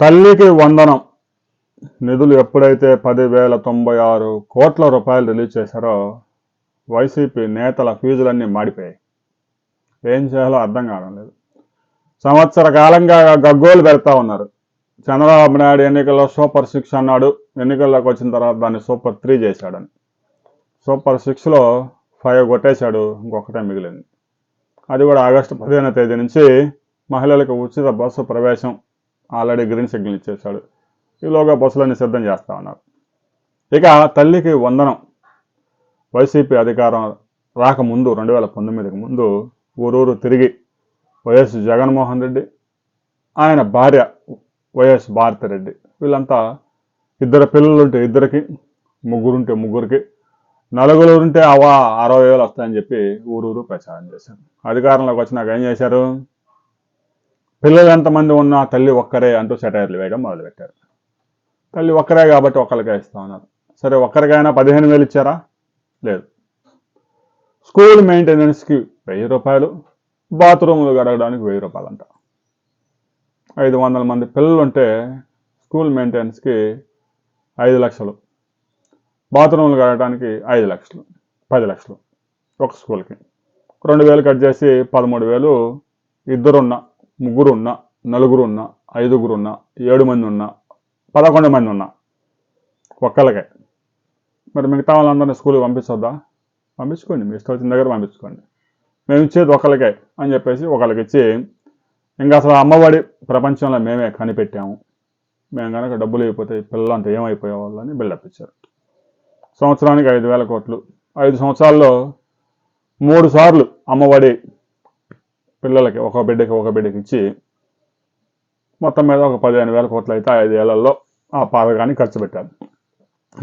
తల్లికి వందనం. నిధులు ఎప్పుడైతే పదివేల తొంభై ఆరు కోట్ల రూపాయలు రిలీజ్ చేశారో వైసీపీ నేతల ఫీజులన్నీ మాడిపోయాయి. ఏం చేయాలో అర్థం కావడం లేదు. సంవత్సర కాలంగా గగ్గోలు పెడతా ఉన్నారు. చంద్రబాబు నాయుడు ఎన్నికల్లో సూపర్ సిక్స్ అన్నాడు. ఎన్నికల్లోకి వచ్చిన తర్వాత దాన్ని సూపర్ త్రీ చేశాడని. సూపర్ సిక్స్లో ఫైవ్ కొట్టేశాడు ఇంకొకటే మిగిలింది. అది కూడా ఆగస్టు పదిహేనో తేదీ నుంచి మహిళలకు ఉచిత బస్సు ప్రవేశం ఆల్రెడీ గ్రీన్ సిగ్నల్ ఇచ్చేశాడు. ఈలోగా బస్సులన్నీ సిద్ధం చేస్తా ఉన్నారు. ఇక తల్లికి వందనం. వైసీపీ అధికారం రాకముందు రెండు వేల పంతొమ్మిదికి ముందు ఊరూరు తిరిగి వైఎస్ జగన్మోహన్ రెడ్డి ఆయన భార్య వైఎస్ భారతిరెడ్డి. వీళ్ళంతా ఇద్దరు పిల్లలుంటే ఇద్దరికి ముగ్గురుంటే ముగ్గురికి నలుగురు ఉంటే అవా అరవై వేలు వస్తాయని చెప్పి ఊరూరు ప్రచారం చేశారు. అధికారంలోకి వచ్చినాక ఏం చేశారు? పిల్లలు ఎంతమంది ఉన్నా తల్లి ఒక్కరే అంటూ సెటైర్లు వేయడం మొదలుపెట్టారు. తల్లి ఒక్కరే కాబట్టి ఒక్కరికే ఇస్తా ఉన్నారు. సరే ఒక్కరికైనా పదిహేను వేలు ఇచ్చారా? లేదు. స్కూల్ మెయింటెనెన్స్కి వెయ్యి రూపాయలు బాత్రూములు గడగడానికి వెయ్యి రూపాయలు అంట ఐదు వందల మంది పిల్లలు ఉంటే స్కూల్ మెయింటెనెన్స్కి ఐదు లక్షలు బాత్రూములు కడగడానికి ఐదు లక్షలు పది లక్షలు ఒక స్కూల్కి. రెండు వేలు కట్ చేసి పదమూడు వేలు ఇద్దరున్న ముగ్గురున్న ఐదుగురు ఐదుగురున్న ఏడు మంది ఉన్న పదకొండు మంది ఉన్న ఒక్కళ్ళకే. మరి మిగతా వాళ్ళందరినీ స్కూల్కి పంపించొద్దా? పంపించుకోండి. మీ ఇష్టం వచ్చిన దగ్గర పంపించుకోండి. మేము ఇచ్చేది ఒకళ్ళకే అని చెప్పేసి ఒకళ్ళకి ఇచ్చి ఇంకా అసలు అమ్మఒడి ప్రపంచంలో మేమే కనిపెట్టాము. మేము కనుక డబ్బులు అయిపోతే పిల్లలంతా ఏమైపోయే వాళ్ళని బిల్డప్ ఇచ్చారు. సంవత్సరానికి ఐదు వేల కోట్లు. ఐదు సంవత్సరాల్లో మూడు సార్లు అమ్మఒడి పిల్లలకి ఒక బిడ్డకి ఒక బిడ్డకి ఇచ్చి మొత్తం మీద ఒక పదిహేను వేల కోట్లు అయితే ఐదు ఆ పథకాన్ని ఖర్చు పెట్టారు.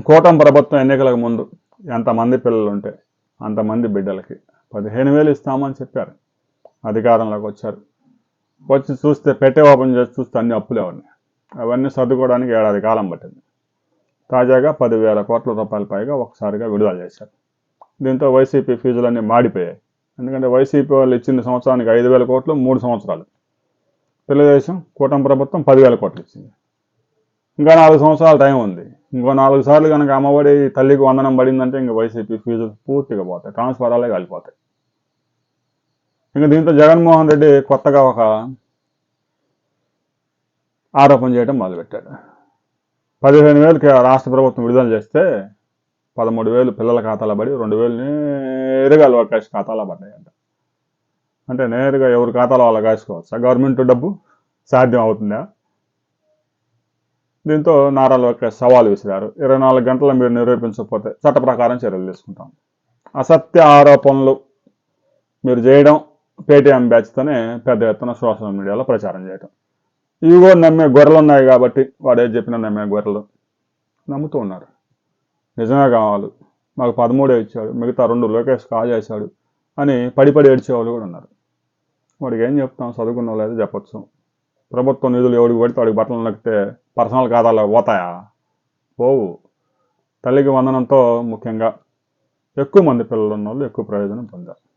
కూటమి ప్రభుత్వం ఎన్నికలకు ముందు ఎంతమంది పిల్లలు ఉంటే అంతమంది బిడ్డలకి పదిహేను వేలు ఇస్తామని చెప్పారు. అధికారంలోకి వచ్చారు. వచ్చి చూస్తే పెట్టే ఓపెన్ చేసి చూస్తే అన్ని అప్పులే ఉన్నాయి. అవన్నీ సర్దుకోవడానికి ఏడాది కాలం పట్టింది. తాజాగా పదివేల కోట్ల రూపాయల పైగా ఒకసారిగా విడుదల చేశారు. దీంతో వైసీపీ ఫీజులన్నీ మాడిపోయాయి. ఎందుకంటే వైసీపీ వాళ్ళు ఇచ్చిన సంవత్సరానికి ఐదు వేల కోట్లు మూడు సంవత్సరాలు. తెలుగుదేశం కూటమి ప్రభుత్వం పదివేల కోట్లు ఇచ్చింది. ఇంకా నాలుగు సంవత్సరాల టైం ఉంది. ఇంకో నాలుగు సార్లు కనుక అమ్మఒడి తల్లికి వందనం పడిందంటే ఇంకా వైసీపీ ఫీజులు పూర్తిగా పోతాయి. ట్రాన్స్ఫరాలే కలిపోతాయి. ఇంకా దీంతో జగన్మోహన్ రెడ్డి కొత్తగా ఒక ఆరోపణ చేయడం మొదలుపెట్టాడు. పదిహేను వేలకి రాష్ట్ర ప్రభుత్వం విడుదల చేస్తే పదమూడు వేలు పిల్లల ఖాతాలో పడి రెండు వేలు నేరుగా లోకేష్ ఖాతాలో పడ్డాయంట. అంటే నేరుగా ఎవరి ఖాతాలో వాళ్ళ కాసుకోవచ్చా గవర్నమెంట్ డబ్బు సాధ్యం అవుతుందా? దీంతో నారా లోకేష్ సవాల్ విసిరారు. ఇరవై నాలుగు గంటలు మీరు నిరూపించకపోతే చట్ట ప్రకారం చర్యలు తీసుకుంటాం. అసత్య ఆరోపణలు మీరు చేయడం పేటీఎం బ్యాచ్తోనే పెద్ద ఎత్తున సోషల్ మీడియాలో ప్రచారం చేయటం. ఇవి కూడా నమ్మే గొర్రెలు ఉన్నాయి కాబట్టి వాడు ఏది చెప్పినా నమ్మే గొర్రెలు నమ్ముతూ ఉన్నారు. నిజమే కావాలి. మాకు పదమూడే ఇచ్చాడు. మిగతా రెండు లోకేష్ కాజేశాడు అని పడిపడి ఏడ్చేవాళ్ళు కూడా ఉన్నారు. వాడికి ఏం చెప్తాం? చదువుకున్న లేదు చెప్పొచ్చు. ప్రభుత్వం నిధులు ఎవడికి పడితే వాడికి బట్టలు నక్కితే పర్సనల్ ఖాతాలో పోతాయా? పోవు. తల్లికి వందనంతో ముఖ్యంగా ఎక్కువ మంది పిల్లలు ఉన్న వాళ్ళు ఎక్కువ ప్రయోజనం పొందారు.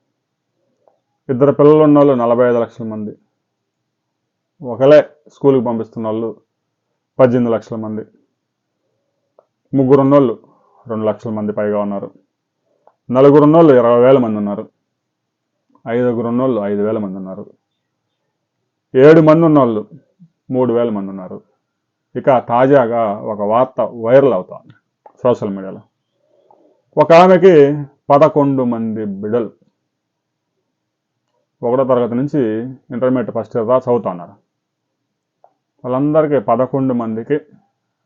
ఇద్దరు పిల్లలు ఉన్న వాళ్ళు నలభై ఐదు లక్షల మంది. ఒకలే స్కూల్కి పంపిస్తున్న వాళ్ళు పద్దెనిమిది లక్షల మంది. ముగ్గురు ఉన్నోళ్ళు రెండు లక్షల మంది పైగా ఉన్నారు. నలుగురు ఉన్నోళ్ళు ఇరవై వేల మంది ఉన్నారు. ఐదుగురు ఉన్నోళ్ళు ఐదు వేల మంది ఉన్నారు. ఏడు మంది ఉన్నోళ్ళు మూడు వేల మంది ఉన్నారు. ఇక తాజాగా ఒక వార్త వైరల్ అవుతోంది సోషల్ మీడియాలో. ఒక ఆమెకి పదకొండు మంది బిడలు ఒకటో తరగతి నుంచి ఇంటర్మీడియట్ ఫస్ట్ ఇయర్ దాకా చదువుతున్నారు. వాళ్ళందరికీ పదకొండు మందికి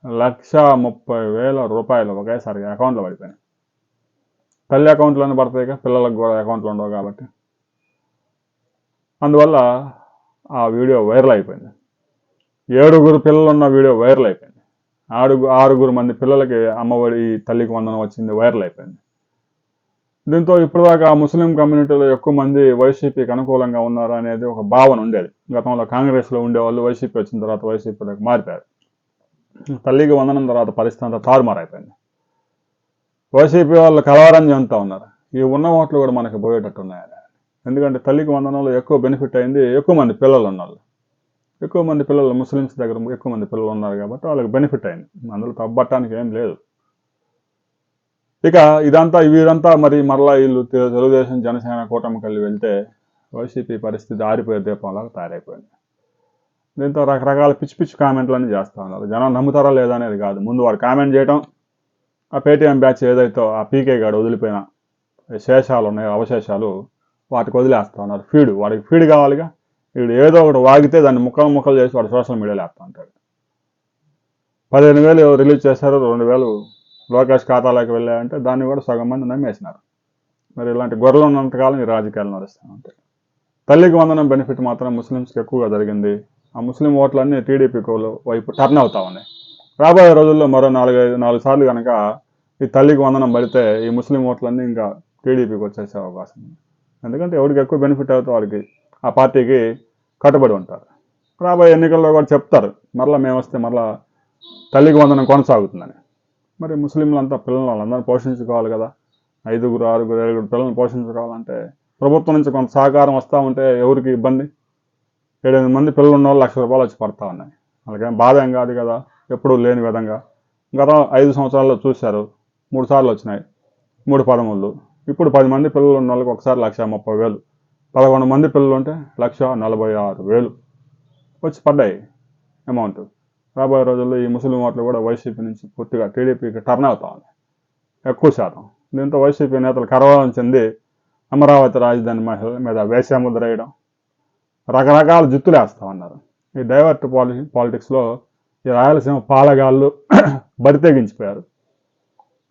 లక్ష ముప్పై వేల రూపాయలు ఒకేసారి అకౌంట్లో పడిపోయినాయి. తల్లి అకౌంట్లోనే పడతాయి కదా పిల్లలకు కూడా అకౌంట్లో ఉండవు కాబట్టి. అందువల్ల ఆ వీడియో వైరల్ అయిపోయింది. ఏడుగురు పిల్లలు ఉన్న వీడియో వైరల్ అయిపోయింది. ఆడుగు ఆరుగురు మంది పిల్లలకి అమ్మఒడి తల్లికి వందనం వచ్చింది వైరల్ అయిపోయింది. దీంతో ఇప్పటిదాకా ముస్లిం కమ్యూనిటీలో ఎక్కువ మంది వైసీపీకి అనుకూలంగా ఉన్నారు అనేది ఒక భావన ఉండేది. గతంలో కాంగ్రెస్లో ఉండేవాళ్ళు వైసీపీ వచ్చిన తర్వాత వైసీపీలోకి మారిపోయారు. తల్లికి వందనం తర్వాత పరిస్థితి అంతా తారుమారైపోయింది. వైసీపీ వాళ్ళు కలవరం చెందుతా ఉన్నారు. ఈ ఉన్న ఓట్లు కూడా మనకి పోయేటట్టు ఉన్నాయని ఎందుకంటే తల్లికి వందనంలో ఎక్కువ బెనిఫిట్ అయింది ఎక్కువ మంది పిల్లలు ఉన్నారు ఎక్కువ మంది పిల్లలు ముస్లిమ్స్ దగ్గర ఎక్కువ మంది పిల్లలు ఉన్నారు కాబట్టి వాళ్ళకి బెనిఫిట్ అయింది. అందులో తప్పట్టడానికి ఏం లేదు. ఇక ఇదంతా వీరంతా మరి మరలా వీళ్ళు తెలుగుదేశం జనసేన కూటమి కలిసి వెళ్తే వైసీపీ పరిస్థితి ఆరిపోయే దీపంలాగా తయారైపోయింది. దీంతో రకరకాల పిచ్చి పిచ్చి కామెంట్లన్నీ చేస్తూ ఉన్నారు. జనం నమ్ముతారా లేదా అనేది కాదు. ముందు వాడు కామెంట్ చేయటం ఆ పేటీఎం బ్యాచ్ ఏదైతే ఆ పీకే గాడు వదిలిపోయిన శేషాలు ఉన్నాయో అవశేషాలు వాటికి వదిలేస్తూ ఉన్నారు. ఫీడ్ వాడికి ఫీడ్ కావాలిగా వీడు ఏదో ఒకటి వాగితే దాన్ని ముక్కలు ముక్కలు చేసి వాడు సోషల్ మీడియాలో వేస్తూ ఉంటాడు. పదిహేను వేలు రిలీజ్ చేశారు రెండు వేలు లోకేష్ ఖాతాలోకి వెళ్ళాయంటే దాన్ని కూడా సగం మంది నమ్మేసినారు. మరి ఇలాంటి గొర్రెలు ఉన్నంతకాలం ఈ రాజకీయాలు నడుస్తూ ఉంటాయి. తల్లికి వందనం బెనిఫిట్ మాత్రం ముస్లిమ్స్కి ఎక్కువగా జరిగింది. ఆ ముస్లిం ఓట్లన్నీ టీడీపీ వైపు టర్న్ అవుతా ఉన్నాయి. రాబోయే రోజుల్లో మరో నాలుగైదు నాలుగు సార్లు కనుక ఈ తల్లికి వందనం పడితే ఈ ముస్లిం ఓట్లన్నీ ఇంకా టీడీపీకి వచ్చేసే అవకాశం ఉంది. ఎందుకంటే ఎవరికి ఎక్కువ బెనిఫిట్ అవుతే వాడికి ఆ పార్టీకి కట్టుబడి ఉంటారు. రాబోయే ఎన్నికల్లో కూడా చెప్తారు మరలా మేము వస్తే మరలా తల్లికి వందనం కొనసాగుతుందని. మరి ముస్లింలంతా పిల్లలు వాళ్ళందరూ పోషించుకోవాలి కదా. ఐదుగురు ఆరుగురు ఏడుగురు పిల్లల్ని పోషించుకోవాలంటే ప్రభుత్వం నుంచి కొంత సహకారం వస్తూ ఉంటే ఎవరికి ఇబ్బంది? ఏడెనిమిది మంది పిల్లలు ఉన్న వాళ్ళు లక్ష రూపాయలు వచ్చి పడతా ఉన్నాయి. వాళ్ళకేం బాధ ఏం కాదు కదా ఎప్పుడూ లేని విధంగా. గత ఐదు సంవత్సరాల్లో చూశారు మూడు సార్లు వచ్చినాయి మూడు పదమూడు. ఇప్పుడు పది మంది పిల్లలు ఉన్న వాళ్ళకి ఒకసారి లక్ష ముప్పై వేలు. పదకొండు మంది పిల్లలు ఉంటే లక్ష నలభై ఆరు వేలు వచ్చి పడ్డాయి అమౌంట్ రాబోయే రోజుల్లో ఈ ముస్లిం ఓట్లు కూడా వైసీపీ నుంచి పూర్తిగా టీడీపీకి టర్న్ అవుతా ఉన్నాయి ఎక్కువ శాతం. దీంతో వైసీపీ నేతలు కరవాలని చెంది అమరావతి రాజధాని మహిళల మీద వేషముద్ర వేయడం రకరకాల జుత్తులు వేస్తామన్నారు. ఈ డైవర్ట్ పాలి పాలిటిక్స్లో ఈ రాయలసీమ పాలగాళ్ళు బరి తెగించిపోయారు.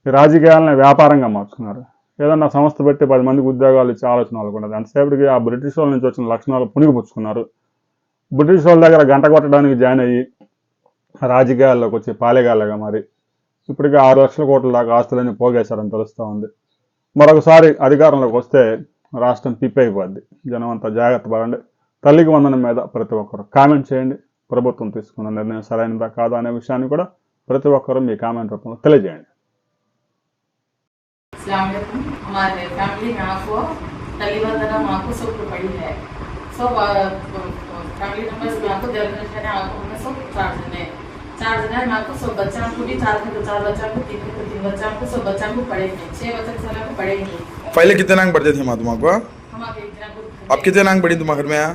ఈ రాజకీయాలను వ్యాపారంగా మార్చుకున్నారు. ఏదన్నా సంస్థ పెట్టి పది మందికి ఉద్యోగాలు ఇచ్చే ఆలోచన వాళ్ళకు ఉండదు. అంతసేపటికి ఆ బ్రిటిష్ వాళ్ళ నుంచి వచ్చిన లక్షణాలు పుణిగిపుచ్చుకున్నారు బ్రిటిష్ వాళ్ళ దగ్గర గంట కొట్టడానికి జాయిన్ అయ్యి రాజకీయాల్లోకి వచ్చి పాలేగాళ్ళగా మరి ఇప్పటికీ ఆరు లక్షల కోట్ల దాకా ఆస్తులన్నీ పోగేశారని తెలుస్తూ ఉంది. మరొకసారి అధికారంలోకి వస్తే రాష్ట్రం పిప్ అయిపోద్ది జనం అంతా జాగ్రత్త పడండి. తల్లికి వందనం మీద ప్రతి ఒక్కరు కామెంట్ చేయండి ప్రభుత్వం తీసుకున్న నిర్ణయం సరైనదా కాదా అనే విషయాన్ని కూడా ప్రతి ఒక్కరూ మీ కామెంట్ రూపంలో తెలియజేయండి अलैक्म हमारे फैमिली में आपको तलीबंदना आपको सब पड़ी है सब फैमिली मेंबर्स में आपको जनरेशन है आपको हमें सब चार जने चार जने हैं आपको सब बच्चा को भी चार को चार बच्चा को तीन को तीन बच्चा को सब बच्चा को पढ़ेंगे छह बच्चा साल को पढ़ेंगे पहले कितने अंक पढ़ते थे माँ तुम आपको हम आप एक जना को अब कितने अंक पढ़ी तुम घर में यहाँ